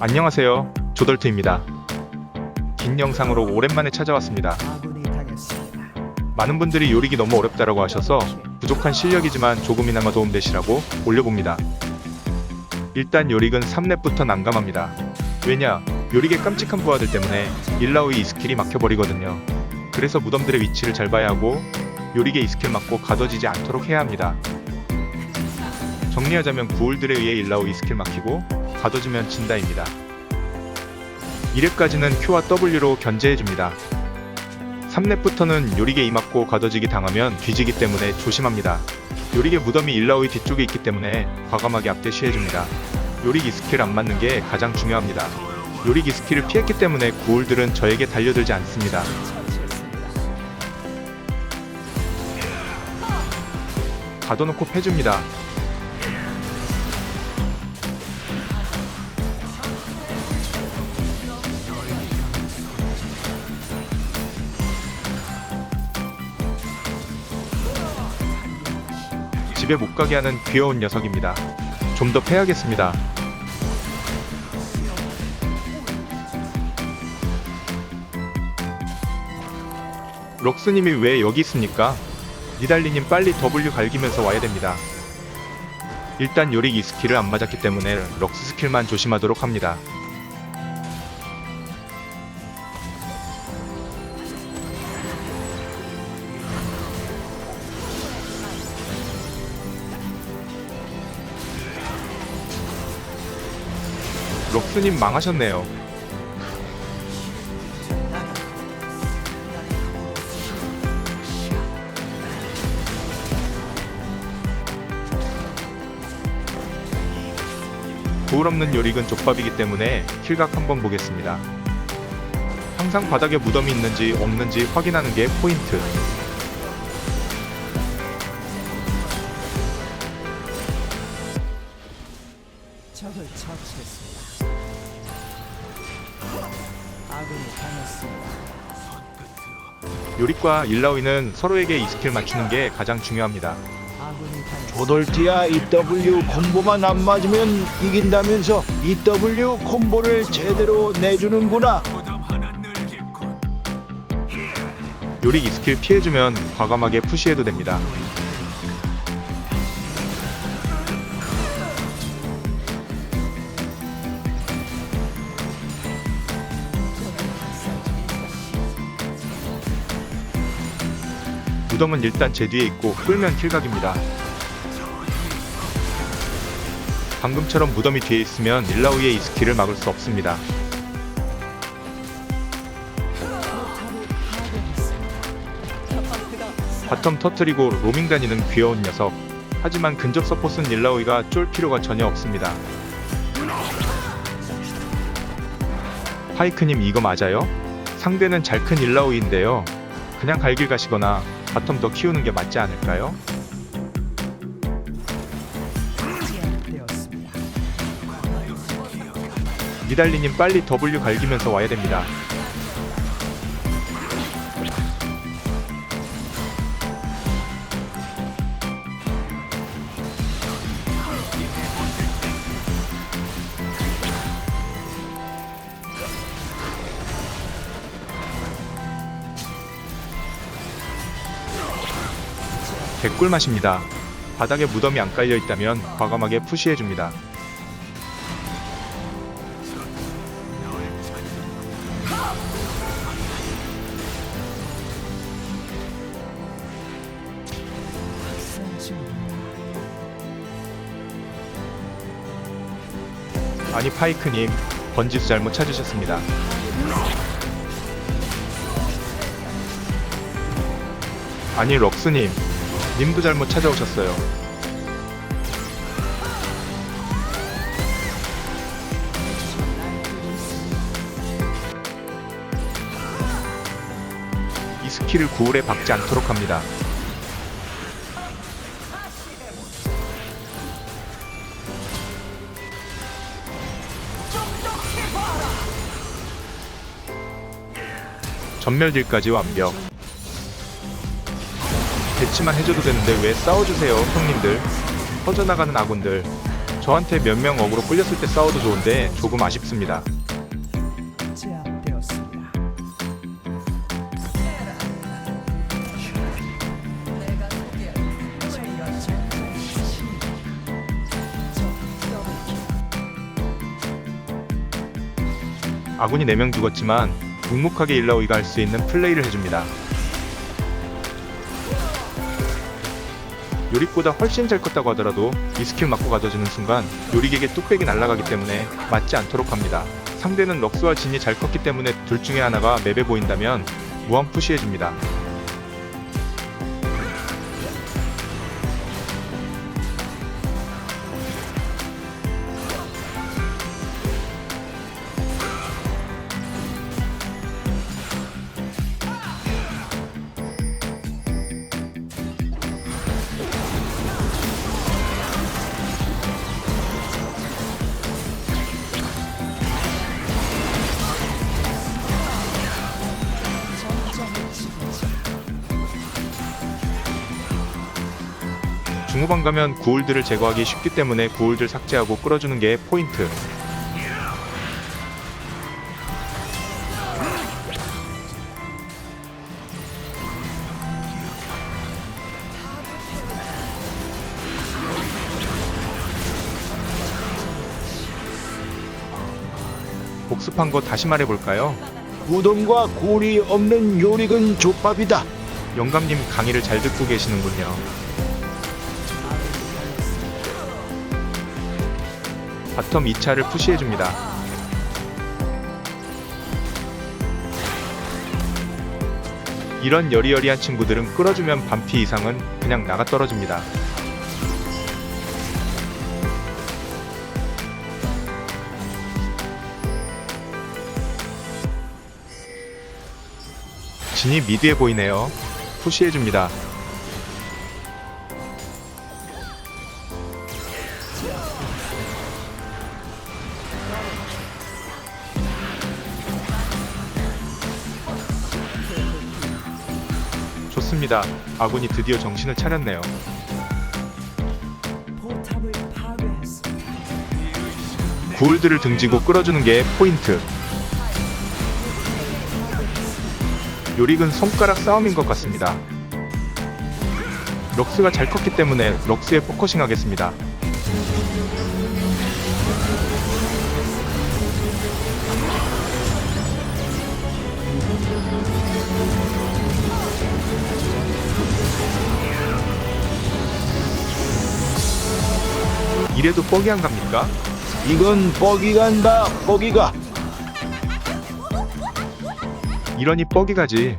안녕하세요. 조덜트입니다. 긴 영상으로 오랜만에 찾아왔습니다. 많은 분들이 요리기 너무 어렵다라고 하셔서 부족한 실력이지만 조금이나마 도움되시라고 올려봅니다. 일단 요릭은 3렙부터 난감합니다. 왜냐? 요릭의 깜찍한 부하들 때문에 일라오이 이 스킬이 막혀버리거든요. 그래서 무덤들의 위치를 잘 봐야 하고 요릭의 이 스킬 맞고 가둬지지 않도록 해야 합니다. 정리하자면 구울들에 의해 일라오이 스킬 막히고 가둬지면 진다입니다. 2렙까지는 Q와 W로 견제해줍니다. 3렙부터는 요릭에 이 맞고 가둬지기 당하면 뒤지기 때문에 조심합니다. 요릭의 무덤이 일라오이 뒤쪽에 있기 때문에 과감하게 앞대시해줍니다. 이 스킬 안 맞는 게 가장 중요합니다. 이 스킬을 피했기 때문에 구울들은 저에게 달려들지 않습니다. 가둬놓고 패줍니다. 집에 못 가게 하는 귀여운 녀석입니다. 좀 더 패야겠습니다. 럭스님이 왜 여기 있습니까? 니달리님 빨리 W 갈기면서 와야 됩니다. 일단 요릭 이 스킬을 안 맞았기 때문에 럭스 스킬만 조심하도록 합니다. 럭스님 망하셨네요. 고울 없는 요릭은 족밥이기 때문에 킬각 한번 보겠습니다. 항상 바닥에 무덤이 있는지 없는지 확인하는 게 포인트. 적을 처치했습니다. 아군이 당했습니다. 요릭과 일라오이는 서로에게 이 스킬 맞추는 게 가장 중요합니다. 아군이 당했습니다. 조돌티야 EW 콤보만 안 맞으면 이긴다면서 EW 콤보를 제대로 내주는구나. 요릭 이 스킬 피해주면 과감하게 푸시해도 됩니다. 무덤은 일단 제 뒤에 있고 끌면 킬각입니다. 방금처럼 무덤이 뒤에 있으면 일라우이의 이 스킬을 막을 수 없습니다. 바텀 터트리고 로밍 다니는 귀여운 녀석. 하지만 근접 서폿은 일라오이가 쫄 필요가 전혀 없습니다. 파이크님 이거 맞아요? 상대는 잘 큰 일라오이인데요. 그냥 갈 길 가시거나 바텀 더 키우는 게 맞지 않을까요? 니달리님 빨리 W 갈기면서 와야 됩니다. 개꿀 맛입니다. 바닥에 무덤이 안 깔려 있다면 과감하게 푸시해 줍니다. 아니 파이크님 번지수 잘못 찾으셨습니다. 아니 럭스님 님도 잘못 찾아오셨어요. 이 스킬을 구울에 박지 않도록 합니다. 전멸 딜까지 완벽. 대치만 해줘도 되는데 왜 싸워주세요, 형님들. 퍼져나가는 아군들. 저한테 몇 명 어그로 끌렸을 때 싸워도 좋은데 조금 아쉽습니다. 아군이 4명 죽었지만 묵묵하게 일라오이가 할 수 있는 플레이를 해줍니다. 요릭보다 훨씬 잘 컸다고 하더라도 이 스킬 맞고 가져주는 순간 요릭에게 뚝배기 날아가기 때문에 맞지 않도록 합니다. 상대는 럭스와 진이 잘 컸기 때문에 둘 중에 하나가 맵에 보인다면 무한 푸시해줍니다. 중후반 가면 구울들을 제거하기 쉽기 때문에 구울들 삭제하고 끌어주는 게 포인트. 복습한 거 다시 말해볼까요? 우동과 굴이 없는 요릭은 족밥이다. 영감님 강의를 잘 듣고 계시는군요. 바텀 2차를 푸시해줍니다. 이런 여리여리한 친구들은 끌어주면 반피 이상은 그냥 나가 떨어집니다. 진이 미드에 보이네요. 푸시해줍니다. 좋습니다. 아군이 드디어 정신을 차렸네요. 구울들을 등지고 끌어주는 게 포인트. 요릭은 손가락 싸움인 것 같습니다. 럭스가 잘 컸기 때문에 럭스에 포커싱 하겠습니다. 이래도 뻑이 안 갑니까? 이건 뻑이 간다. 뻑이가. 이러니 뻑이 가지.